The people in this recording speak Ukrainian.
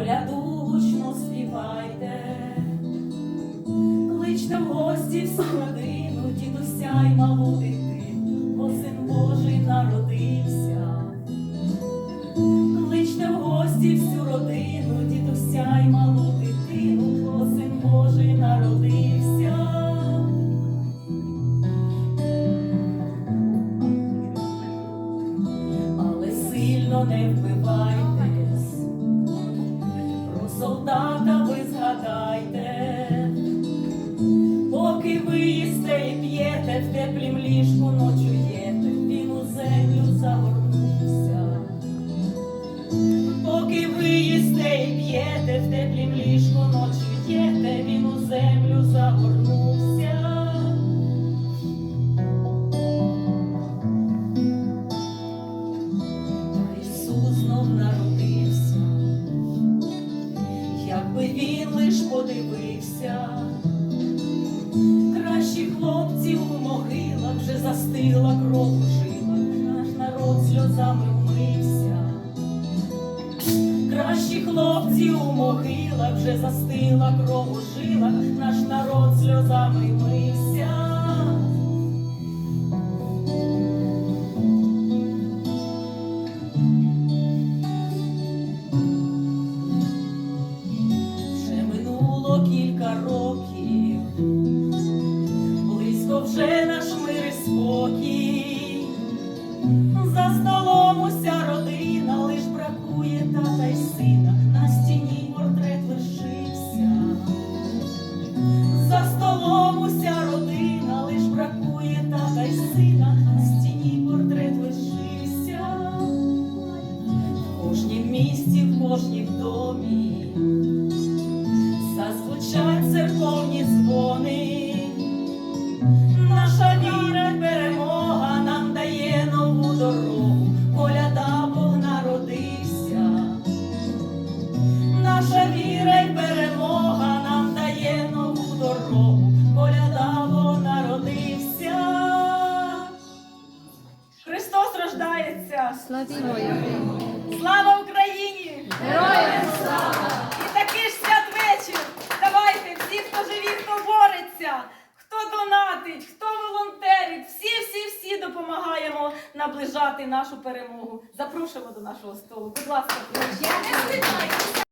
коляду гучно співайте, кличте в гості всю родину, дідуся й малу дитину, бо син Божий народився. Кличте в гості всю родину, дідуся й малу дитину, бо син Божий народився. Але сильно не про солдата ви згадайте, поки ви їсте і п'єте, в теплім ліжку ночуєте, він у землю загорнувся. Поки ви їсте і п'єте, в теплім ліжку ночуєте, він у землю загорнувся. Подивився, кращі хлопці у могилах вже застила кров у жилах, наш народ сльозами вмився. Кращі хлопці у могилах вже застила кров у жилах, наш народ сльозами вмився. Кілька років, близько вже наш мир і спокій. За столом уся родина, лиш бракує тата й сина, на стіні портрет лишився. За столом уся родина, лиш бракує тата й сина, на стіні портрет лишився. В кожнім місті, в кожнім домі зазвучать церковні дзвони. Наша віра й перемога нам дає нову дорогу, коляда Бог народився. Наша віра й перемога нам дає нову дорогу, коляда Бог народився. Христос рождається! Слава Україні! Героям наближати нашу перемогу. Запрошуємо до нашого столу. Будь ласка, прошу.